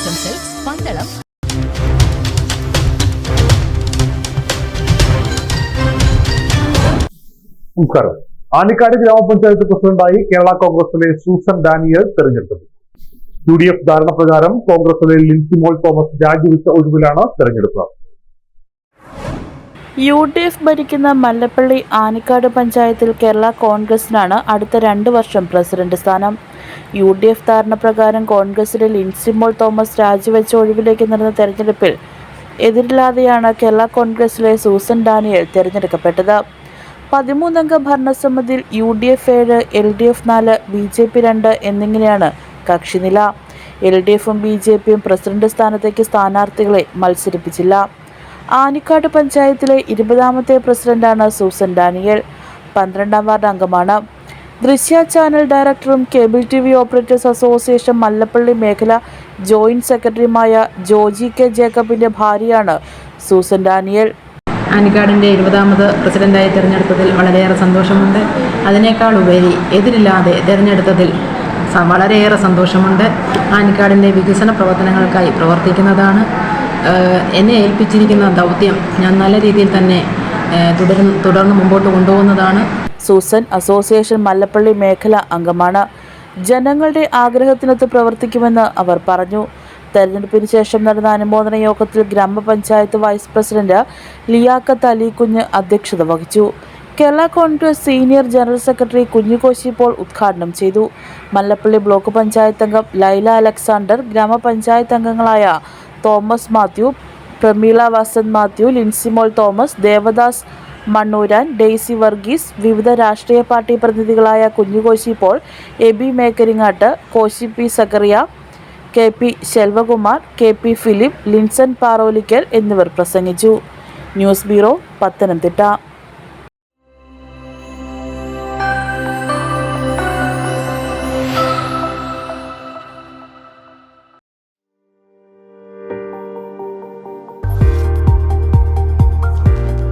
ആശംസകൾ പന്തളം നമസ്കാരം. ആനിക്കാട് ഗ്രാമപഞ്ചായത്ത് പ്രസിഡന്റായി കേരള കോൺഗ്രസിലെ സൂസൻ ഡാനിയൽ തെരഞ്ഞെടുക്കപ്പെട്ടു യു ഡി എഫ് ധാരണ പ്രകാരം കോൺഗ്രസിലെ ലിൻസി മോൾ തോമസ് രാജിവെച്ച ഒഴിവിലാണ് തെരഞ്ഞെടുപ്പ്. യു ഡി എഫ് ഭരിക്കുന്ന മല്ലപ്പള്ളി ആനിക്കാട് പഞ്ചായത്തിൽ കേരള കോൺഗ്രസിനാണ് അടുത്ത രണ്ട് വർഷം പ്രസിഡന്റ് സ്ഥാനം. യു ഡി എഫ് ധാരണപ്രകാരം കോൺഗ്രസിലെ ലിൻസിമോൾ തോമസ് രാജിവെച്ച ഒഴിവിലേക്ക് നടന്ന തെരഞ്ഞെടുപ്പിൽ എതിരില്ലാതെയാണ് കേരള കോൺഗ്രസിലെ സൂസൻ ഡാനിയൽ തിരഞ്ഞെടുക്കപ്പെട്ടത്. പതിമൂന്നംഗ ഭരണസമിതിയിൽ യു ഡി എഫ് ഏഴ് എൽ ഡി എഫ് നാല് ബി ജെ പി രണ്ട് എന്നിങ്ങനെയാണ് കക്ഷിനില. എൽ ഡി എഫും ബി ജെ പിയും പ്രസിഡന്റ് സ്ഥാനത്തേക്ക് സ്ഥാനാർത്ഥികളെ മത്സരിപ്പിച്ചില്ല. ആനിക്കാട് പഞ്ചായത്തിലെ ഇരുപതാമത്തെ പ്രസിഡന്റാണ് സൂസൻ ഡാനിയൽ. പന്ത്രണ്ടാം വാർഡ് അംഗമാണ്. ദൃശ്യ ചാനൽ ഡയറക്ടറും cable T V operators association Mallappally മേഖല ജോയിന്റ് സെക്രട്ടറിയുമായ ജോജി കെ ജേക്കബിന്റെ ഭാര്യയാണ് സൂസൻ ഡാനിയൽ. ആനിക്കാടിന്റെ ഇരുപതാമത് പ്രസിഡന്റായി തിരഞ്ഞെടുത്തതിൽ വളരെയേറെ സന്തോഷമുണ്ട്. അതിനേക്കാൾ ഉപരി എതിരില്ലാതെ തിരഞ്ഞെടുത്തതിൽ വളരെയേറെ സന്തോഷമുണ്ട്. ആനിക്കാടിന്റെ വികസന പ്രവർത്തനങ്ങൾക്കായി പ്രവർത്തിക്കുന്നതാണ്. എന്നെ ഏൽപ്പിച്ചിരിക്കുന്ന ദൗത്യം ഞാൻ നല്ല രീതിയിൽ തന്നെ തുടർന്ന് തുടർന്ന് മുമ്പോട്ട് കൊണ്ടുപോകുന്നതാണ്. സൂസൻ അസോസിയേഷൻ മല്ലപ്പള്ളി മേഖല അംഗമാണ്. ജനങ്ങളുടെ ആഗ്രഹത്തിനൊത്ത് പ്രവർത്തിക്കുമെന്ന് അവർ പറഞ്ഞു. തെരഞ്ഞെടുപ്പിന് ശേഷം നടന്ന അനുമോദന യോഗത്തിൽ ഗ്രാമപഞ്ചായത്ത് വൈസ് പ്രസിഡന്റ് ലിയാക്കത്ത് അലി കുഞ്ഞ് അധ്യക്ഷത വഹിച്ചു. Kerala Congress senior general secretary Kunjukoshy Paul ഉദ്ഘാടനം ചെയ്തു. മല്ലപ്പള്ളി ബ്ലോക്ക് പഞ്ചായത്ത് അംഗം ലൈല അലക്സാണ്ടർ ഗ്രാമപഞ്ചായത്ത് അംഗങ്ങളായ Thomas Mathew Prameela Vasanth Mathew Linsymol Thomas Devadas Mannooran Daisy Varghese വിവിധ രാഷ്ട്രീയ party പ്രതിനിധികളായ Kunjukoshy Paul A B Mekkaringattu Koshy P Sakkariya K P Selvakumar K P Philip Linson Parolikkal എന്നിവർ പ്രസംഗിച്ചു. News bureau Pathanamthitta.